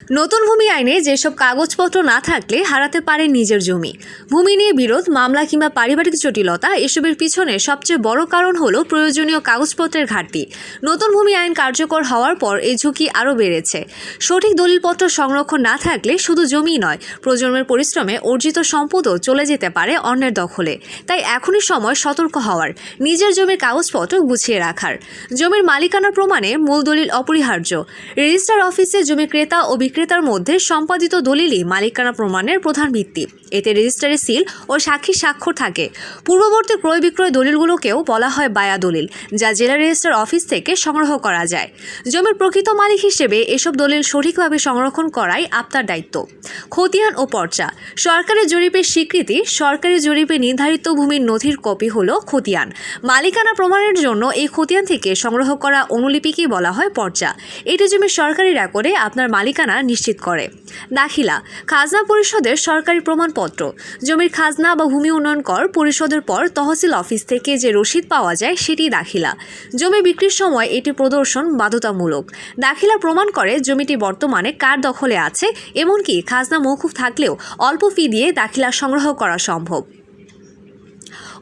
নতুন ভূমি আইনে যেসব কাগজপত্র না থাকলে হারাতে পারে নিজের জমি। ভূমি নিয়ে বিরোধ, মামলা কিংবা পারিবারিক জটিলতা, এসবের পিছনে সবচেয়ে বড় কারণ হলো প্রয়োজনীয় কাগজপত্রের ঘাটতি। নতুন ভূমি আইন কার্যকর হওয়ার পর এই ঝুঁকি আরও বেড়েছে। সঠিক দলিলপত্র সংরক্ষণ না থাকলে শুধু জমি নয়, প্রজন্মের পরিশ্রমে অর্জিত সম্পদও চলে যেতে পারে অন্যের দখলে। তাই এখনই সময় সতর্ক হওয়ার, নিজের জমির কাগজপত্র গুছিয়ে রাখার। জমির মালিকানা প্রমাণে মূল দলিল অপরিহার্য। রেজিস্ট্রার অফিসে জমি ক্রেতা ও বিক্রেতার মধ্যে সম্পাদিত দলিলই মালিকানা প্রমাণের প্রধান ভিত্তি। এতে রেজিস্ট্রারের সিল ও সাক্ষী স্বাক্ষর থাকে। পূর্ববর্তী ক্রয় বিক্রয় দলিলগুলোকেও বলা হয় বায়া দলিল, যা জেলা রেজিস্টার অফিস থেকে সংগ্রহ করা যায়। জমির প্রকৃত মালিক হিসেবে এসব দলিল সঠিকভাবে সংরক্ষণ করাই আপনার দায়িত্ব। খতিয়ান ও পর্চা, সরকারি জরিপের স্বীকৃতি, সরকারি জরিপে নির্ধারিত ভূমির নথির কপি হল খতিয়ান। মালিকানা প্রমাণের জন্য এই খতিয়ান থেকে সংগ্রহ করা অনুলিপিকেই বলা হয় পর্চা। এটি জমির সরকারি রেকর্ডে আপনার মালিকানা নিশ্চিত করে। দাখিলা, খাজনা পরিষদের সরকারি প্রমাণপত্র। জমির খাজনা বা ভূমি উন্নয়ন কর পরিশোধের পর তহসিল অফিস থেকে যে রসিদ পাওয়া যায় সেটি দাখিলা। জমি বিক্রির সময় এটি প্রদর্শন বাধ্যতামূলক। দাখিলা প্রমাণ করে জমিটি বর্তমানে কার দখলে আছে, এমনকি খাজনা মৌকুফ থাকলেও অল্প ফি দিয়ে দাখিলা সংগ্রহ করা সম্ভব।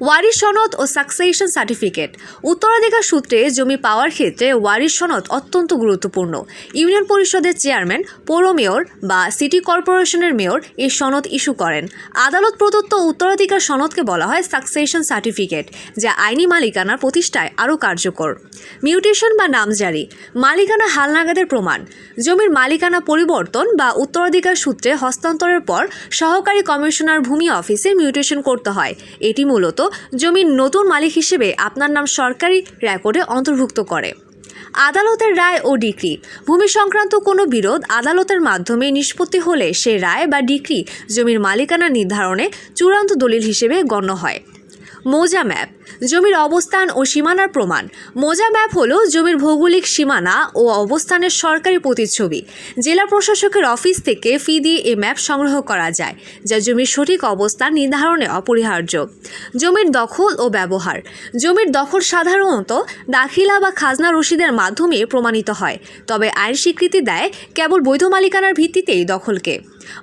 ওয়ারিশ সনদ ও সাকসেশন সার্টিফিকেট উত্তরাধিকার সূত্রে জমি পাওয়ার ক্ষেত্রে ওয়ারিশ সনদ অত্যন্ত গুরুত্বপূর্ণ। ইউনিয়ন পরিষদের চেয়ারম্যান, পৌর মেয়র বা সিটি কর্পোরেশনের মেয়র এই সনদ ইস্যু করেন। আদালত প্রদত্ত উত্তরাধিকার সনদকে বলা হয় সাকসেশন সার্টিফিকেট যা আইনি মালিকানার প্রতিষ্ঠায় আরও কার্যকর। মিউটেশন বা নামজারি মালিকানা হালনাগাদের প্রমাণ। জমির মালিকানা পরিবর্তন বা উত্তরাধিকার সূত্রে হস্তান্তরের পর সহকারী কমিশনার ভূমি অফিসে মিউটেশন করতে হয়। এটি মূলত জমির নতুন মালিক হিসেবে আপনার নাম সরকারি রেকর্ডে অন্তর্ভুক্ত করে। আদালতের রায় ও ডিক্রি। ভূমি সংক্রান্ত কোনো বিরোধ আদালতের মাধ্যমে নিষ্পত্তি হলে সে রায় বা ডিক্রি জমির মালিকানা নির্ধারণে চূড়ান্ত দলিল হিসেবে গণ্য হয়। মোজা ম্যাপ, জমির অবস্থান ও সীমানার প্রমাণ। মোজা ম্যাপ হলো জমির ভৌগোলিক সীমানা ও অবস্থানের সরকারি প্রতিচ্ছবি। জেলা প্রশাসকের অফিস থেকে ফি দিয়ে এ ম্যাপ সংগ্রহ করা যায়, যা জমির সঠিক অবস্থান নির্ধারণে অপরিহার্য। জমির দখল ও ব্যবহার। জমির দখল সাধারণত দাখিলা বা খাজনা রসিদের মাধ্যমে প্রমাণিত হয়, তবে আইন স্বীকৃতি দেয় কেবল বৈধ মালিকানার ভিত্তিতেই দখলকে।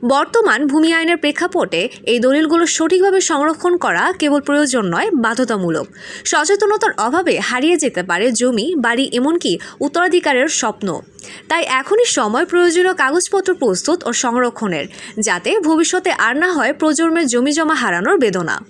বর্তমান ভূমি আইনের প্রেক্ষাপটে এই দলিলগুলো সঠিকভাবে সংরক্ষণ করা কেবল প্রয়োজন নয়, বাধ্যতামূলক। সচেতনতার অভাবে হারিয়ে যেতে পারে জমি, বাড়ি, এমনকি উত্তরাধিকারের স্বপ্ন। তাই এখনই সময় প্রয়োজনীয় কাগজপত্র প্রস্তুত ও সংরক্ষণের, যাতে ভবিষ্যতে আর না হয় প্রজন্মের জমি জমা হারানোর বেদনা।